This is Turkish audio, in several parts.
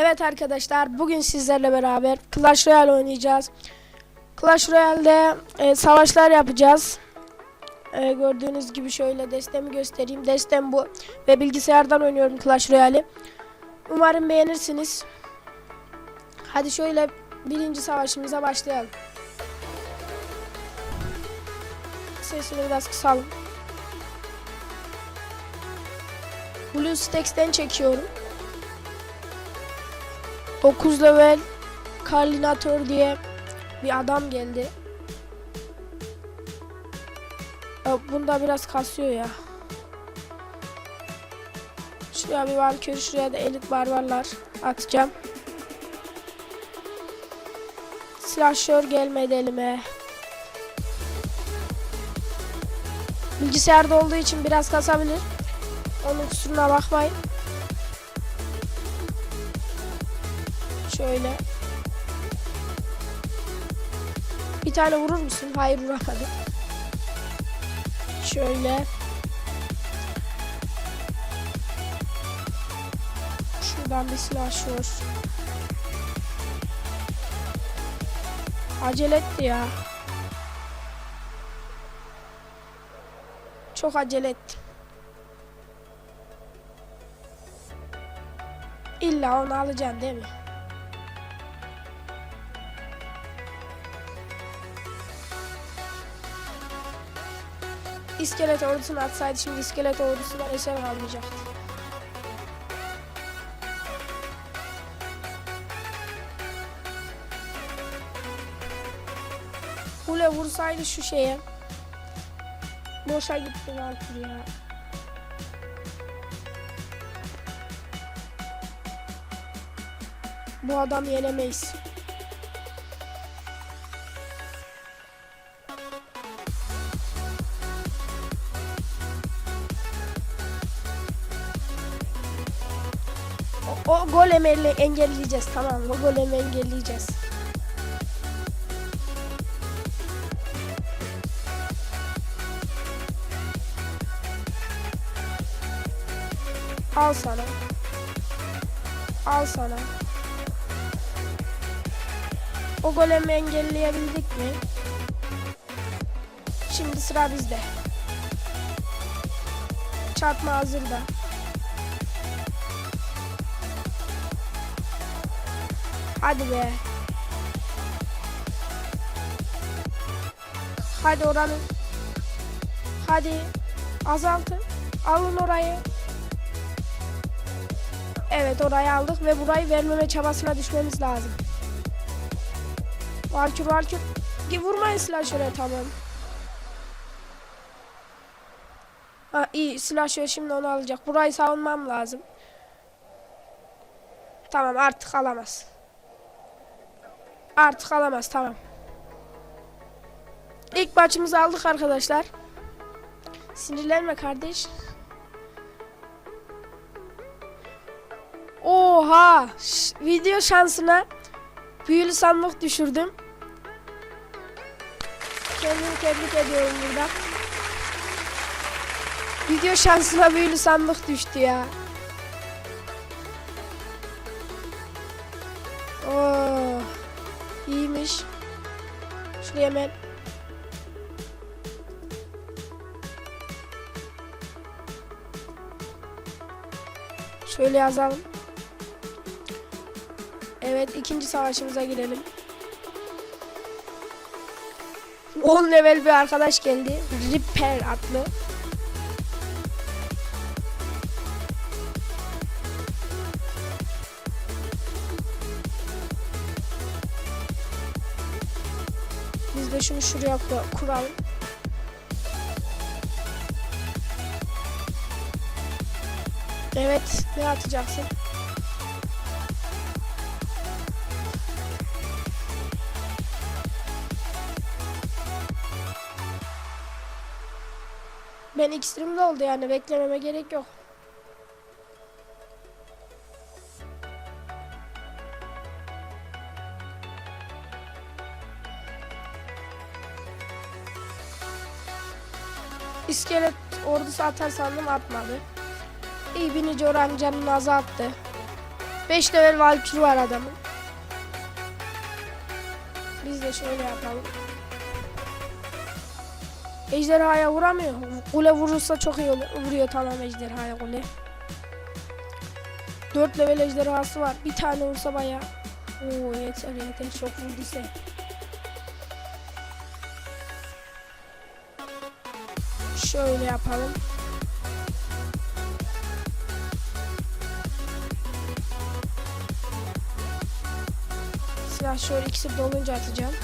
Evet arkadaşlar bugün sizlerle beraber Clash Royale oynayacağız. Clash Royale'de e, savaşlar yapacağız. E, gördüğünüz gibi şöyle destemi göstereyim. Destem bu ve bilgisayardan oynuyorum Clash Royale'i. Umarım beğenirsiniz. Hadi şöyle birinci savaşımıza başlayalım. Sesini biraz kısalım. BlueStacks'ten çekiyorum. 9 level Karlinator diye bir adam geldi. Bunda biraz kasıyor ya. Şuraya bir valkür, şuraya da elit barbarlar atacağım. Slasher gelmedi elime. Bilgisayarda olduğu için biraz kasabilir. Onun kusuruna bakmayın. Şöyle. Bir tane vurur musun? Hayır vuramadım. Şöyle. Şuradan bir silah vur. Acele etti ya. Çok acele etti. İlla onu alacaksın değil mi? İskelet ordusunu atsaydı şimdi iskelet ordusundan eser almayacaktı. Kule vursaydı şu şeye. Boşa gitti Valkyrie ya. Bu adam yenemeyiz. Elle- engelleyeceğiz tamam? O golemi engelleyeceğiz. Al sana. Al sana. O golemi engelleyebildik mi? Şimdi sıra bizde. Çarpma hazırda. Hadi be. Hadi oranın. Hadi. Azaltın. Alın orayı. Evet orayı aldık ve burayı vermeme çabasına düşmemiz lazım. Valkür. Gi- Vurmayın silahşöre tamam. Ha iyi silahşöre şimdi onu alacak. Burayı savunmam lazım. Tamam artık alamaz. Artık alamaz tamam. İlk maçımızı aldık arkadaşlar. Sinirlenme kardeş. Oha! Video şansına büyülü sandık düşürdüm. Kendimi tebrik ediyorum burada. Video şansına büyülü sandık düştü ya. İyiymiş. Şuraya hemen Şöyle yazalım. Evet ikinci savaşımıza girelim. 10 level bir arkadaş geldi. Ripper adlı. Şunu şuraya kur- kuralım. Evet, ne atacaksın? Ben ekstremde oldu yani beklememe gerek yok. İskelet ordusu atar sandım atmadı. İyi binici oran canını azalttı. 5 level Valkyrie var adamın. Biz de şöyle yapalım. Ejderhaya vuramıyor. Kule vurursa çok iyi olur. Vuruyor tamam ejderhaya kule. 4 level ejderhası var. Bir tane vursa bayağı. Oo yeter yeter çok vurduysa. Şöyle yapalım. Silah şöyle ikisi dolunca atacağım.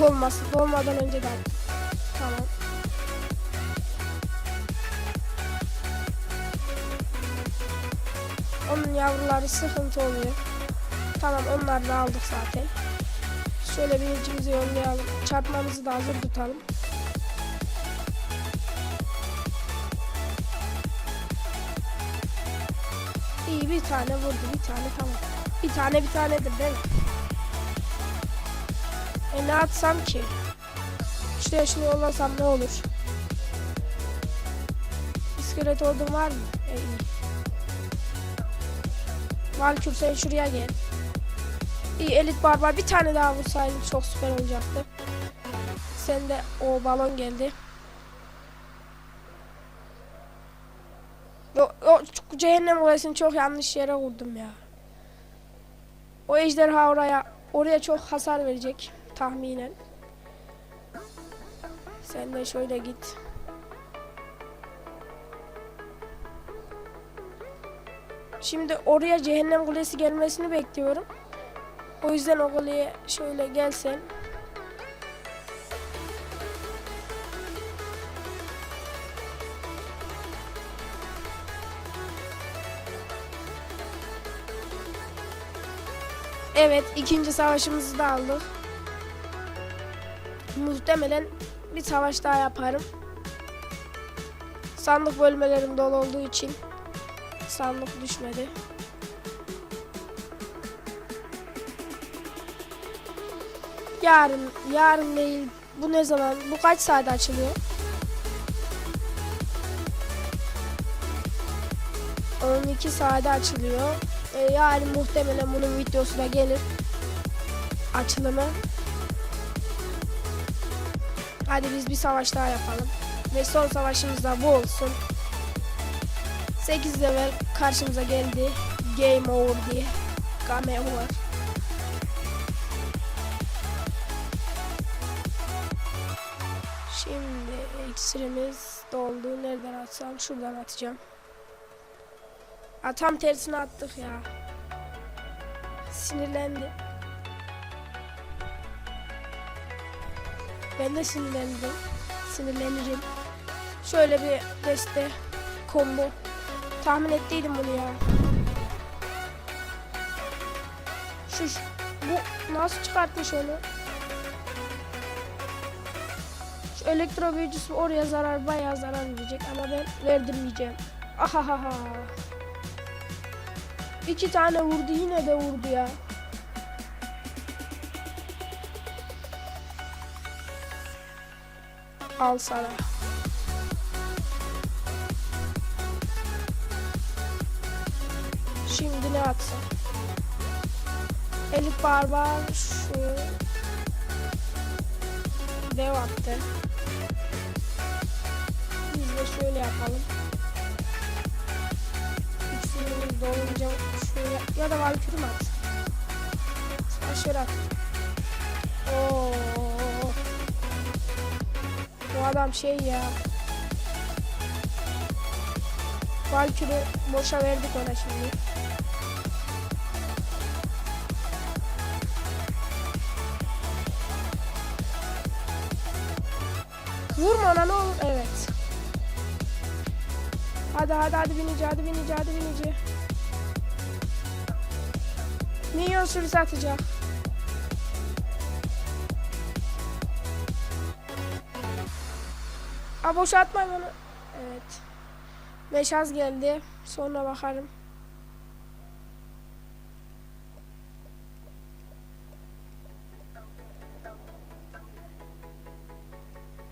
Dolmasın. Dolmadan önce de at. Tamam. Onun yavruları sıkıntı oluyor. Tamam onları da aldık zaten. Şöyle birincimizi yollayalım. Çarpmamızı da hazır tutalım. Bir tane vurdu bir tane tamam. Bir tane bir tanedir değil mi? E ne atsam ki? Şuraya şunu yollasam ne olur? İskelet ordun var mı? E iyi. Valkür sen şuraya gel. İyi elit barbar bir tane daha vursaydın çok süper olacaktı. Sen de o balon geldi. O, o cehennem olayısını çok yanlış yere vurdum ya. O ejderha oraya oraya çok hasar verecek tahminen. Sen de şöyle git. Şimdi oraya cehennem kulesi gelmesini bekliyorum. O yüzden o kuleye şöyle gelsen. Evet, ikinci savaşımızı da aldık. Muhtemelen bir savaş daha yaparım. Sandık bölmelerim dolu olduğu için sandık düşmedi. Yarın, yarın değil. Bu ne zaman? Bu kaç saat açılıyor? 12 saate açılıyor. Ee, yarın muhtemelen bunun videosu da gelir. Açılımı. Hadi biz bir savaş daha yapalım. Ve son savaşımız da bu olsun. 8 level karşımıza geldi. Game over diye. Game over. Şimdi iksirimiz doldu. Nereden atsam? Şuradan atacağım. Aa, tam tersine attık ya. Sinirlendi. Ben de sinirlendim. Sinirlenirim. Şöyle bir deste combo. Tahmin ettiydim bunu ya. Şu, bu nasıl çıkartmış onu? Şu elektro büyücüsü oraya zarar bayağı zarar verecek ama ben verdirmeyeceğim. Ahahaha. İki tane vurdu yine de vurdu ya. Al sana. Şimdi ne atsam? Elit barbar şu dev attı. Biz de şöyle yapalım. Dolunca şöyle ya da valkürü mü at? Sen at. Oo. Bu adam şey ya. Valkürü boşa verdik ona şimdi. Vurma ona ne olur. Evet. Hadi hadi hadi binici hadi binici hadi binici. Minyon sürüsü atacak. Aa boşa atma onu. Evet. Meşaz geldi. Sonra bakarım.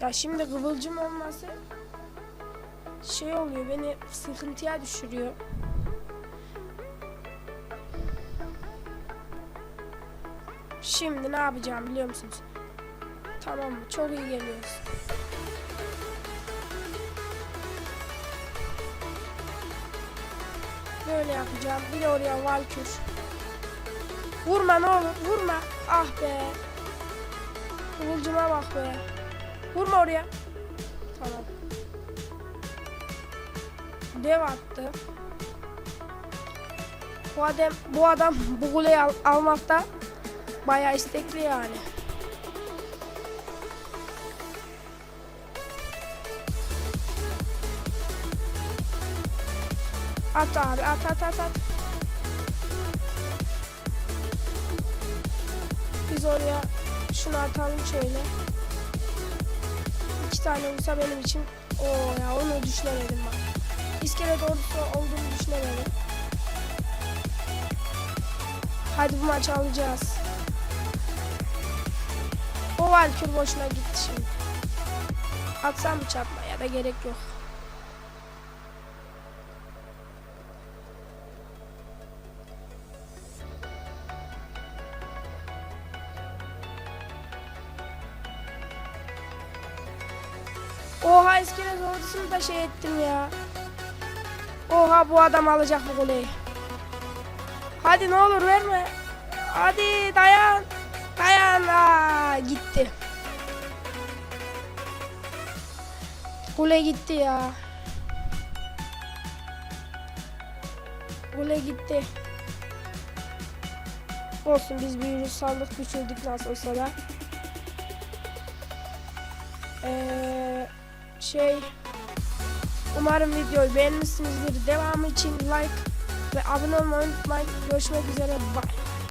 Ya şimdi kıvılcım olması şey oluyor beni sıkıntıya düşürüyor. Şimdi ne yapacağım biliyor musunuz? Tamam mı? Çok iyi geliyoruz. Böyle yapacağım. Bir oraya valkür. Vurma ne olur. Vurma. Ah be. Kıvılcıma bak be. Vurma oraya. Tamam. Dev attı. Bu adam bu adam bu kuleyi al- almakta bayağı istekli yani. At abi at at at at. Biz oraya şunu atalım şöyle. İki tane vursa benim için. Oo ya onu düşünemedim bak. İskelet ordusu olduğunu düşünemedim. Hadi bu maçı alacağız. O Valkür boşuna gitti şimdi. Atsam mı çarpmaya da gerek yok. Oha iskelet ordusunu da şey ettim ya. Oha bu adam alacak bu kuleyi. Hadi ne olur verme. Hadi dayan. Aa, gitti. Kule gitti ya. Kule gitti. Olsun biz virüs sandık düşürdük nasıl olsa da. Ee, şey umarım videoyu beğenmişsinizdir. Devamı için like ve abone olmayı unutmayın. Görüşmek üzere. Bye.